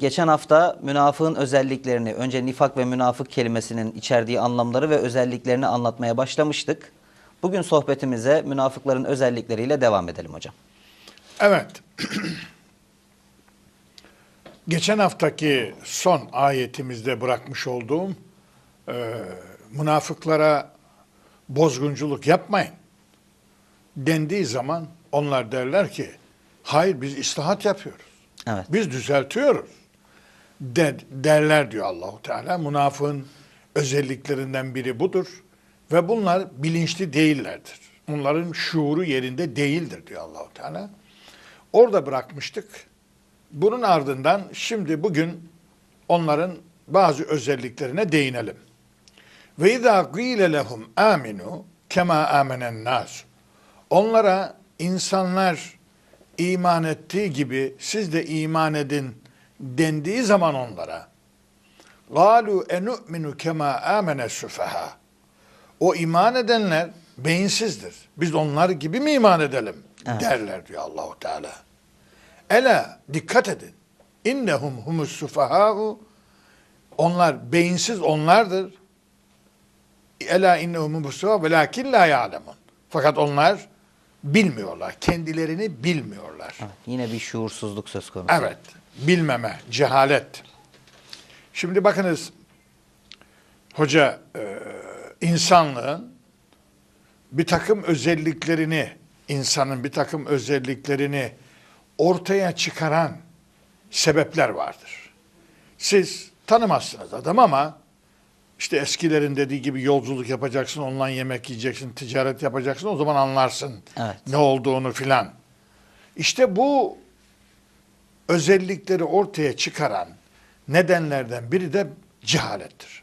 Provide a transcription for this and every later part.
geçen hafta münafığın özelliklerini, önce nifak ve münafık kelimesinin içerdiği anlamları ve özelliklerini anlatmaya başlamıştık. Bugün sohbetimize münafıkların özellikleriyle devam edelim hocam. Evet. Geçen haftaki son ayetimizde bırakmış olduğum e, münafıklara bozgunculuk yapmayın dendiği zaman onlar derler ki hayır biz islahat yapıyoruz. Evet. Biz düzeltiyoruz. De, derler diyor Allahu Teala. Münafığın özelliklerinden biri budur ve bunlar bilinçli değillerdir. Bunların şuuru yerinde değildir diyor Allahu Teala. Orada bırakmıştık. Bunun ardından şimdi bugün onların bazı özelliklerine değinelim. Ve izâ gîle lehum aminu kema amenen nas. Onlara insanlar iman ettiği gibi siz de iman edin dendiği zaman onlara galu enu'minu kema amene sufaha. O iman edenler beyinsizdir. Biz onlar gibi mi iman edelim? Evet. derler diyor Allahu Teala. Ela dikkat edin. İnnehum humus sufaha'u onlar beyinsiz onlardır. Ela innehum humus sufaha velakin la ya'lemun. Fakat onlar bilmiyorlar. Kendilerini bilmiyorlar. Evet, yine bir şuursuzluk söz konusu. Evet. Bilmeme, cehalet. Şimdi bakınız hoca e, insanlığın bir takım özelliklerini insanın bir takım özelliklerini ortaya çıkaran sebepler vardır. Siz tanımazsınız adam ama işte eskilerin dediği gibi yolculuk yapacaksın, onunla yemek yiyeceksin, ticaret yapacaksın o zaman anlarsın Evet. ne olduğunu filan. İşte bu özellikleri ortaya çıkaran nedenlerden biri de cehalettir.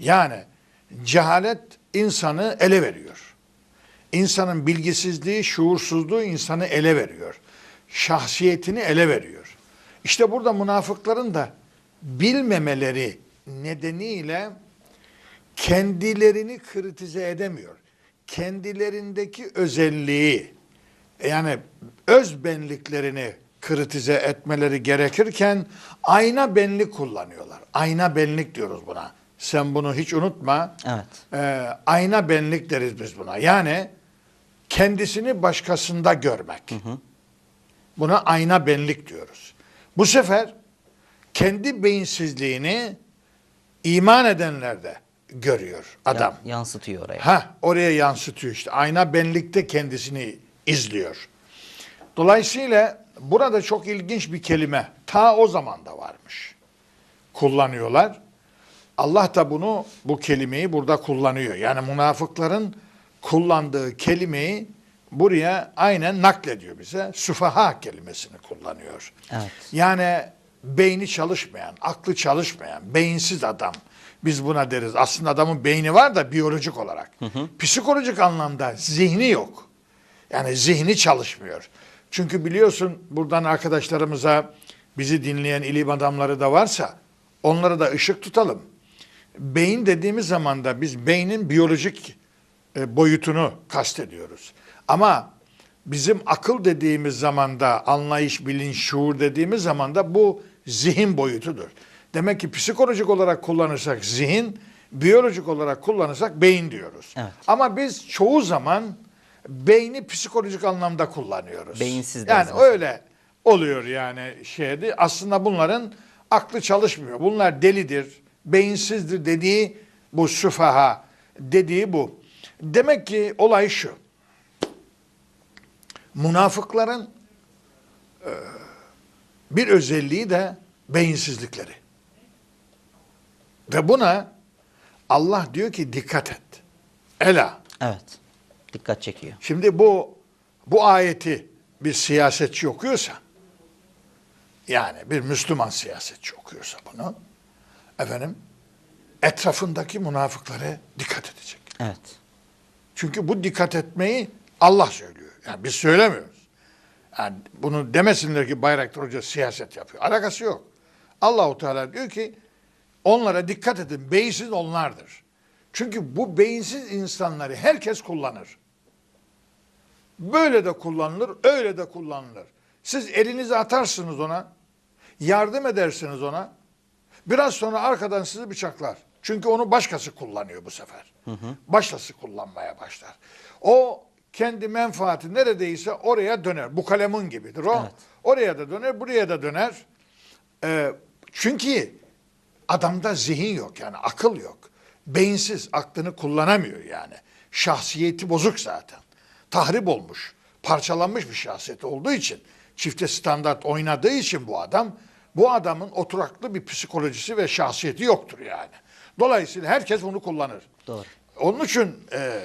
Yani cehalet insanı ele veriyor. İnsanın bilgisizliği, şuursuzluğu insanı ele veriyor. Şahsiyetini ele veriyor. İşte burada münafıkların da bilmemeleri nedeniyle kendilerini kritize edemiyor. Kendilerindeki özelliği yani öz benliklerini kritize etmeleri gerekirken ayna benlik kullanıyorlar. Ayna benlik diyoruz buna. Sen bunu hiç unutma. Evet. Ee, ayna benlik deriz biz buna. Yani kendisini başkasında görmek. Buna ayna benlik diyoruz. Bu sefer kendi beyinsizliğini iman edenler de görüyor adam. Ya- yansıtıyor oraya. Ha oraya yansıtıyor işte. Ayna benlikte kendisini izliyor. Dolayısıyla burada çok ilginç bir kelime. Ta o zaman da varmış. Kullanıyorlar. Allah da bunu bu kelimeyi burada kullanıyor. Yani münafıkların kullandığı kelimeyi buraya aynen naklediyor bize. Sufaha kelimesini kullanıyor. Evet. Yani beyni çalışmayan, aklı çalışmayan, beyinsiz adam. Biz buna deriz. Aslında adamın beyni var da biyolojik olarak. Psikolojik anlamda zihni yok. Yani zihni çalışmıyor. Çünkü biliyorsun buradan arkadaşlarımıza bizi dinleyen ilim adamları da varsa onlara da ışık tutalım. Beyin dediğimiz zaman da biz beynin biyolojik e, boyutunu kastediyoruz. Ama bizim akıl dediğimiz zamanda anlayış, bilinç, şuur dediğimiz zaman da bu zihin boyutudur. Demek ki psikolojik olarak kullanırsak zihin, biyolojik olarak kullanırsak beyin diyoruz. Evet. Ama biz çoğu zaman beyni psikolojik anlamda kullanıyoruz. Beyinsiz Yani mesela. öyle oluyor yani şeydi. Aslında bunların aklı çalışmıyor. Bunlar delidir, beyinsizdir dediği bu süfaha dediği bu. Demek ki olay şu. Münafıkların e, bir özelliği de beyinsizlikleri. Ve buna Allah diyor ki dikkat et. Ela. Evet. Dikkat çekiyor. Şimdi bu bu ayeti bir siyasetçi okuyorsa yani bir Müslüman siyasetçi okuyorsa bunu efendim etrafındaki münafıklara dikkat edecek. Evet. Çünkü bu dikkat etmeyi Allah söylüyor. Yani biz söylemiyoruz. Yani bunu demesinler ki Bayraktar Hoca siyaset yapıyor. Alakası yok. Allahu Teala diyor ki onlara dikkat edin. Beyinsiz onlardır. Çünkü bu beyinsiz insanları herkes kullanır. Böyle de kullanılır, öyle de kullanılır. Siz elinizi atarsınız ona. Yardım edersiniz ona. Biraz sonra arkadan sizi bıçaklar. Çünkü onu başkası kullanıyor bu sefer. Başkası kullanmaya başlar. O kendi menfaati neredeyse oraya döner. Bu kalemun gibidir o. Evet. Oraya da döner, buraya da döner. Ee, çünkü adamda zihin yok yani akıl yok. Beyinsiz aklını kullanamıyor yani. Şahsiyeti bozuk zaten. Tahrip olmuş, parçalanmış bir şahsiyet olduğu için, çifte standart oynadığı için bu adam, bu adamın oturaklı bir psikolojisi ve şahsiyeti yoktur yani. Dolayısıyla herkes bunu kullanır. Doğru. Onun için e,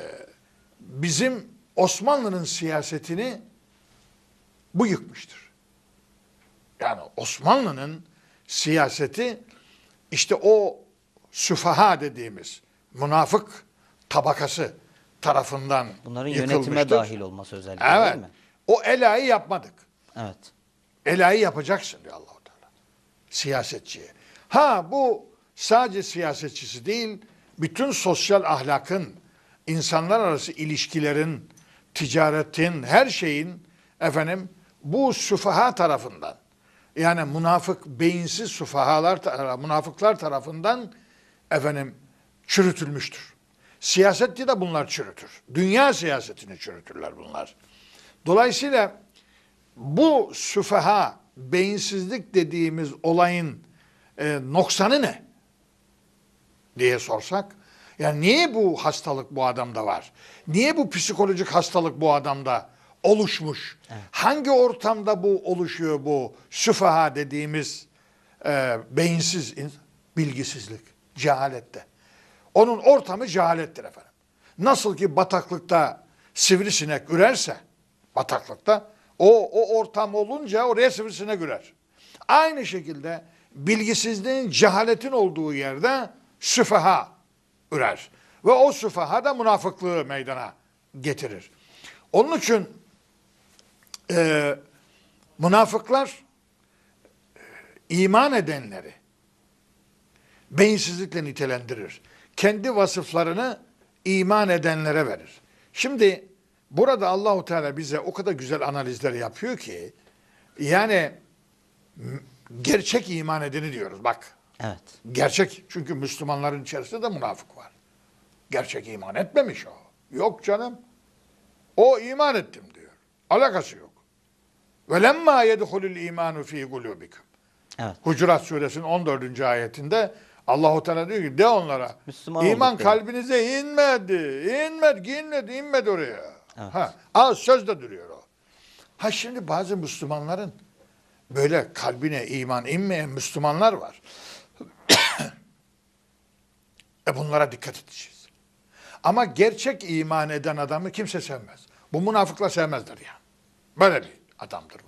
bizim Osmanlı'nın siyasetini bu yıkmıştır. Yani Osmanlı'nın siyaseti işte o süfaha dediğimiz münafık tabakası tarafından Bunların yönetime dahil olması özellikle Evet. değil mi? O elayı yapmadık. Evet. Elayı yapacaksın diyor Allahu Teala. Siyasetçiye. Ha bu sadece siyasetçisi değil, bütün sosyal ahlakın, insanlar arası ilişkilerin, ticaretin, her şeyin efendim bu süfaha tarafından yani münafık beyinsiz süfahalar tar- münafıklar tarafından efendim çürütülmüştür. Siyasette de bunlar çürütür. Dünya siyasetini çürütürler bunlar. Dolayısıyla bu süfaha, beyinsizlik dediğimiz olayın e, noksanı ne? diye sorsak, yani niye bu hastalık bu adamda var? Niye bu psikolojik hastalık bu adamda oluşmuş? Hangi ortamda bu oluşuyor bu süfaha dediğimiz e, beyinsiz ins- bilgisizlik, cehalette. Onun ortamı cehalettir efendim. Nasıl ki bataklıkta sivrisinek ürerse, bataklıkta o, o ortam olunca oraya sivrisinek ürer. Aynı şekilde bilgisizliğin, cehaletin olduğu yerde süfaha ürer. Ve o süfaha da münafıklığı meydana getirir. Onun için e, münafıklar iman edenleri beyinsizlikle nitelendirir. Kendi vasıflarını iman edenlere verir. Şimdi burada Allahu Teala bize o kadar güzel analizler yapıyor ki yani gerçek iman edeni diyoruz bak. Evet. Gerçek çünkü Müslümanların içerisinde de münafık var. Gerçek iman etmemiş o. Yok canım. O iman ettim diyor. Alakası yok. Ve lemma yedhulul imanu fi kulubikum. Evet. Hucurat suresinin 14. ayetinde Allahu Teala diyor ki de onlara Müslüman iman olduk de." kalbinize inmedi. İnmedi, inmedi, inmedi oraya. Evet. Ha, az sözde duruyor o. Ha şimdi bazı Müslümanların böyle kalbine iman inmeyen Müslümanlar var. e bunlara dikkat edeceğiz. Ama gerçek iman eden adamı kimse sevmez. Bu münafıklar sevmezler yani. Böyle bir adamdır bu.